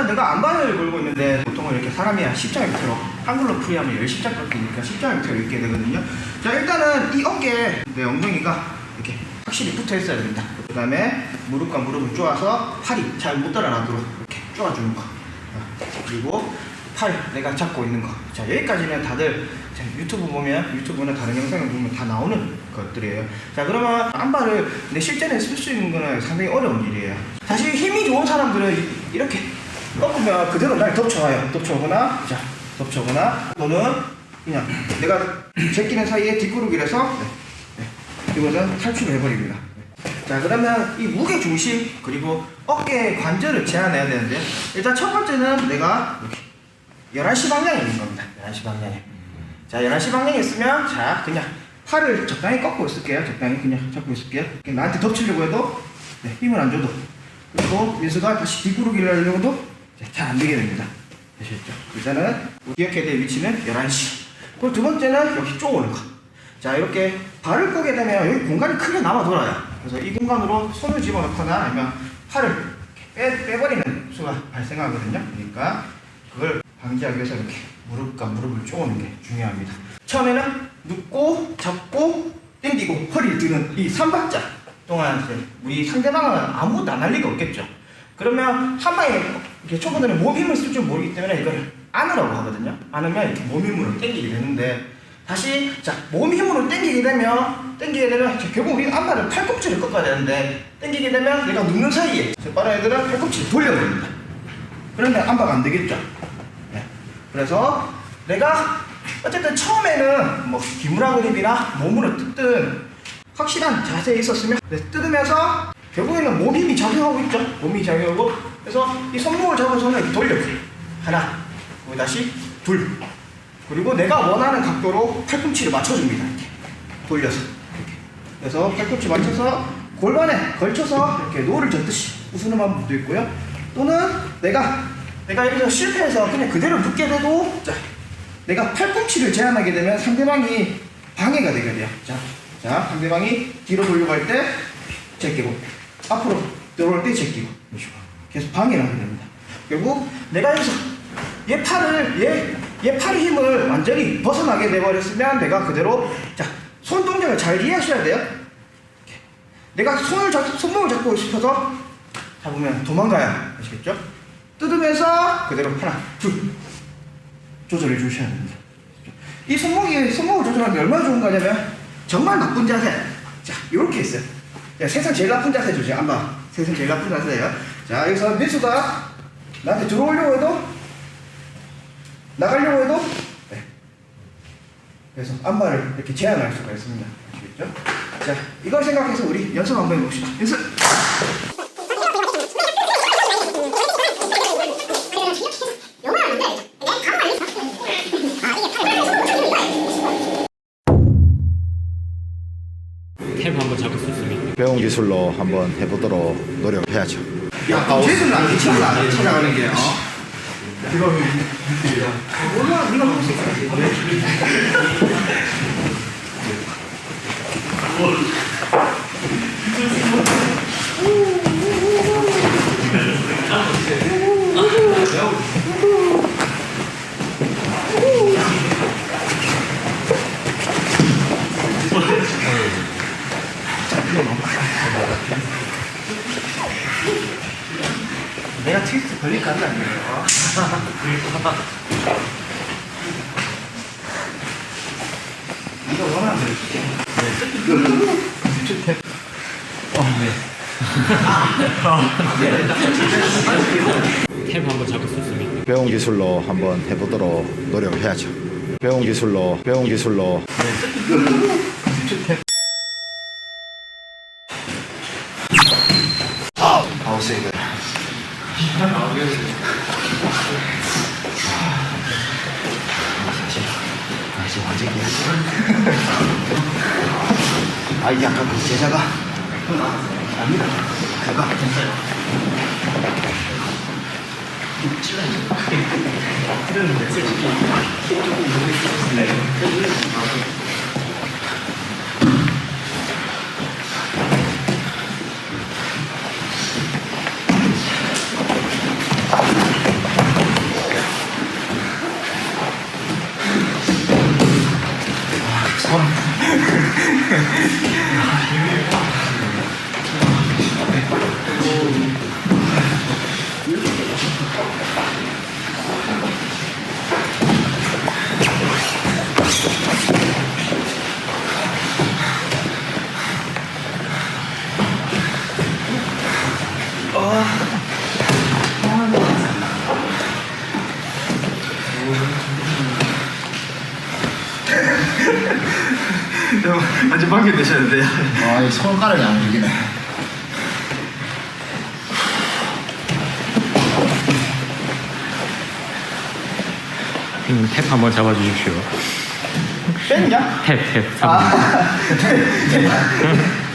일단은 내가 안반을 걸고 있는데 보통은 이렇게 사람이 한 십자 밑으로 한글로 풀이하면 열십자 꺾이니까 십자 밑으로 읽게 되거든요. 자 일단은 이 어깨에 내 엉덩이가 이렇게 확실히 붙어 있어야 됩니다. 그 다음에 무릎과 무릎을 쪼아서 팔이 잘못 따라가도록 이렇게 쪼아주는 거. 자, 그리고 팔 내가 잡고 있는 거. 자 여기까지는 다들 자, 유튜브 보면 유튜브나 다른 영상을 보면 다 나오는 것들이에요. 자 그러면 안발을 내 실전에 쓸 수 있는 거는 상당히 어려운 일이에요. 사실 힘이 좋은 사람들은 이- 이렇게 꺾으면 그대로 날 덮쳐와요. 덮쳐오거나 자 덮쳐오거나 또는 그냥 내가 제끼는 사이에 뒷구르기를 해서 네, 네, 이것은 탈출을 해버립니다. 자 그러면 이 무게 중심 그리고 어깨 관절을 제한해야 되는데 일단 첫 번째는 내가 이렇게 11시 방향에 있는 겁니다. 11시 방향에. 자 11시 방향에 있으면 자 그냥 팔을 적당히 꺾고 있을게요. 적당히 그냥 잡고 있을게요. 나한테 덮치려고 해도 네, 힘을 안 줘도 그리고 민수가 다시 뒷구르기를 하려고 해도 잘 안 되게 됩니다. 되셨죠? 일단은 기억해야 될 위치는 11시. 그리고 두 번째는 여기 쪼오는 거. 자 이렇게 발을 꼬게 되면 여기 공간이 크게 남아 돌아요. 그래서 이 공간으로 손을 집어넣거나 아니면 팔을 빼, 빼버리는 수가 발생하거든요. 그러니까 그걸 방지하기 위해서 이렇게 무릎과 무릎을 쪼는 게 중요합니다. 처음에는 눕고 잡고 당기고 허리를 드는 이 3박자 동안 우리 상대방은 아무것도 안 할 리가 없겠죠. 그러면 한 방에 이렇게 초보들은 몸 힘을 쓸 줄 모르기 때문에 이걸 안으라고 하거든요. 안으면 이렇게 몸 힘으로 당기게 되는데 다시 자몸 힘으로 당기게 되면 당기게 되면 자, 결국 우리는 안발을 팔꿈치를 꺾어야 되는데 당기게 되면 내가 눕는 사이에 빠른 애들은 팔꿈치를 돌려야 됩니다. 그러면 안바가 안 되겠죠. 네. 그래서 내가 어쨌든 처음에는 뭐 기물화 그립이나 몸으로 뜯든 확실한 자세에 있었으면 네, 뜯으면서 결국에는 몸 힘이 작용하고 있죠. 몸이 작용하고 그래서 이 손목을 이렇게 돌려줘요. 하나, 그리고 다시 둘, 그리고 내가 원하는 각도로 팔꿈치를 맞춰줍니다. 이렇게 돌려서 이렇게. 그래서 팔꿈치 맞춰서 골반에 걸쳐서 이렇게 노를 젓듯이 부수는 방법도 있고요. 또는 내가 내가 여기서 실패해서 그냥 그대로 눕게 돼도 자 내가 팔꿈치를 제한하게 되면 상대방이 방해가 되게 돼요. 자, 자 상대방이 뒤로 돌려고 할때 제끼고 앞으로 들어올 때 제끼고 계속 방해를 하게 됩니다. 결국 내가 여기서 얘 팔을 얘, 얘 팔의 힘을 완전히 벗어나게 돼버렸으면 내가 그대로 자 손 동작을 잘 이해하셔야 돼요. 내가 손을 잡 손목을 잡고 싶어서 잡으면 도망가요. 아시겠죠? 뜯으면서 그대로 하나 둘 조절해 주셔야 됩니다. 이 손목이 손목을 조절하는 게 얼마나 좋은 거냐면 정말 나쁜 자세. 자 이렇게 있어요. 야, 세상 제일 나쁜 자세죠, 지금 안봐. 세상 제일 나쁜 자세예요. 자 여기서 민수가 나한테 들어오려고 해도 나가려고 해도 네. 그래서 안발을 이렇게 제한할 수가 있습니다. 아시겠죠? 자 이걸 생각해서 우리 연습 한번 해봅시다. 연습. 탭 한번 잡을 수 있습니다. 배운 기술로 한번 해보도록 노력해야죠. 야, 쟤는 안 찾아, 찾아가는 게, 어? 이거, 몰라, 네가 먹을 수 있어. 내가 트위스트 걸릴 까는 아니에요. 이거 원하는 대로. 탭 한번 잡을 수 있습니다. 배운 기술로 한번 해보도록 노력해야죠. 배운 기술로 배운 기술로 아웃세이드. 아직 완전히 아 이게 아까 그 제자가 아니다 그가 찔렀는데 솔직히 조금 모르겠어요 되셨는데요. 아, 이 손가락이 안 움직이네. 형님 탭 한번 잡아주십시오. 뺐냐? 탭, 탭. 아,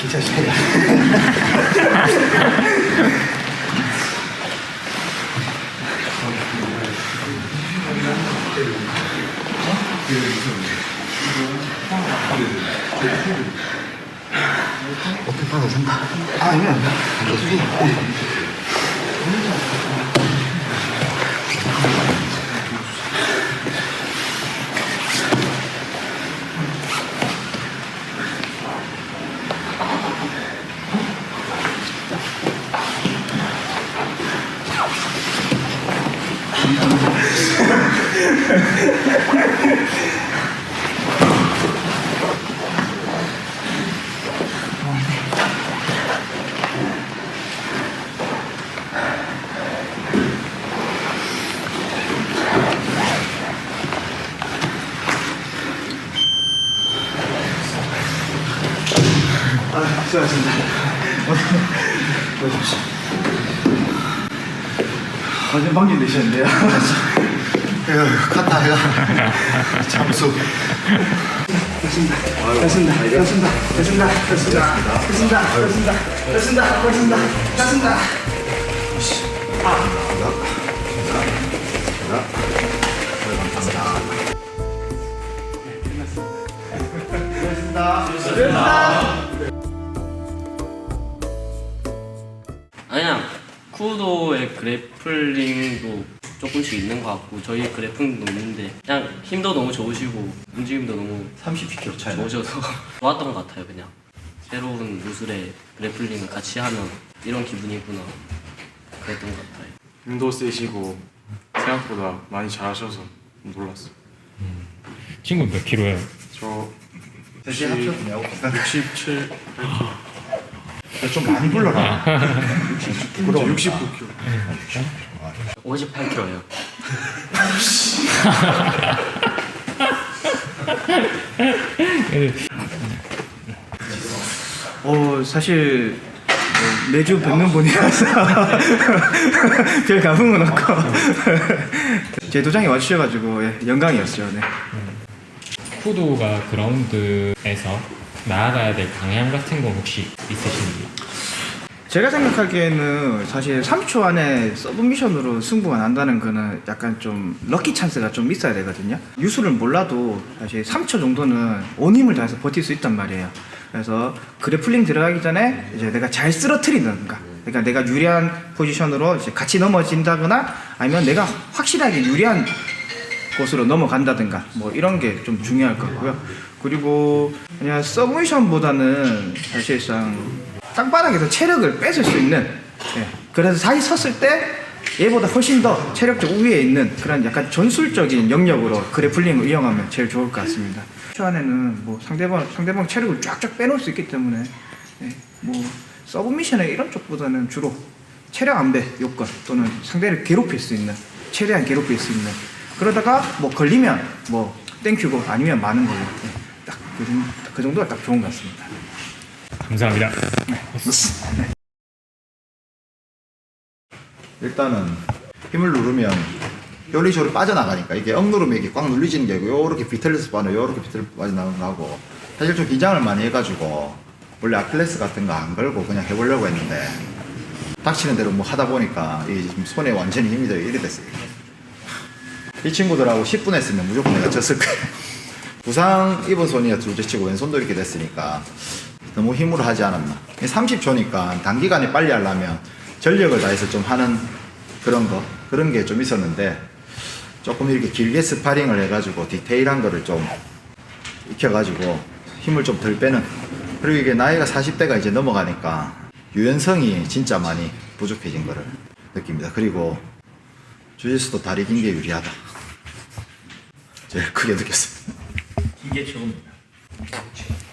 기차시대다. 어떻게 봐도 된다. 아, 이거 안 돼. 계속해. 아, 수고하셨습니다. 보여주십시오. 완전 방금 되셨는데요. 에휴, 갔다 해가. 잠수. 됐습니다. 됐습니다. 됐습니다. 됐습니다. 됐습니다. 됐습니다. 됐습니다. 됐습니다. 됐습니다. 됐습니다. 아니야 쿠도의 그래플링도 조금씩 있는 것 같고 저희 그래플링도 있는데 그냥 힘도 너무 좋으시고 움직임도 너무 30kg 차이. 좋으셔서 좋았던 것 같아요 그냥 새로운 무술의 그래플링을 같이 하면 이런 기분이구나 그랬던 것 같아요 힘도 세시고 생각보다 많이 잘하셔서 놀랐어. 친구 몇 킬로예요? 저 대신 합쳤냐고. 67, 좀 많이 불러라. 69kg. 58kg예요 어 사실 뭐 매주 뵙는 분이라서 별 감흥은 없고 제 도장에 와주셔가지고 예, 영광이었죠. 네. 쿠도가 그라운드에서 나아가야 될 방향 같은 거 혹시 있으신지? 제가 생각하기에는 사실 3초 안에 서브미션으로 승부가 난다는 거는 약간 좀 럭키 찬스가 좀 있어야 되거든요. 유수를 몰라도 사실 3초 정도는 온 힘을 다해서 버틸 수 있단 말이에요. 그래서 그래플링 들어가기 전에 이제 내가 잘 쓰러트리든가 그러니까 내가 유리한 포지션으로 이제 같이 넘어진다거나 아니면 내가 확실하게 유리한 곳으로 넘어간다든가 뭐 이런 게 좀 중요할 것 같고요. 그리고 그냥 서브미션보다는 사실상 땅바닥에서 체력을 뺏을 수 있는 예, 그래서 다시 섰을 때 얘보다 훨씬 더 체력적 우위에 있는 그런 약간 전술적인 영역으로 그래플링을 이용하면 제일 좋을 것 같습니다. 초 안에는 뭐 상대방 상대방 체력을 쫙쫙 빼놓을 수 있기 때문에 예, 뭐 서브미션의 이런 쪽보다는 주로 체력 안배 요건 또는 상대를 괴롭힐 수 있는 최대한 괴롭힐 수 있는 그러다가 뭐 걸리면 뭐 땡큐고 아니면 많은 걸로 예, 딱그 그 정도가 딱 좋은 것 같습니다. 감사합니다. 일단은 힘을 누르면 요리조리 빠져나가니까 이게 억누르면 이게 꽉 눌리지는 게 요렇게 비틀려서 빠져 요렇게 비틀려 빠져나가는 거고 사실 좀 긴장을 많이 해가지고 원래 아킬레스 같은 거 안 걸고 그냥 해보려고 했는데 닥치는 대로 뭐 하다 보니까 이게 지금 손에 완전히 힘이 더 이래 됐어요. 이 친구들하고 10분 했으면 무조건 내가 졌을 거예요. 부상 입은 손이야 둘째 치고 왼손도 이렇게 됐으니까 너무 힘으로 하지 않았나. 30초니까 단기간에 빨리 하려면 전력을 다해서 좀 하는 그런 거 그런 게 좀 있었는데 조금 이렇게 길게 스파링을 해가지고 디테일한 거를 좀 익혀가지고 힘을 좀 덜 빼는. 그리고 이게 나이가 40대가 이제 넘어가니까 유연성이 진짜 많이 부족해진 거를 느낍니다. 그리고 주짓수도 다리 긴 게 유리하다. 제일 크게 느꼈습니다. 이게 좋습니다.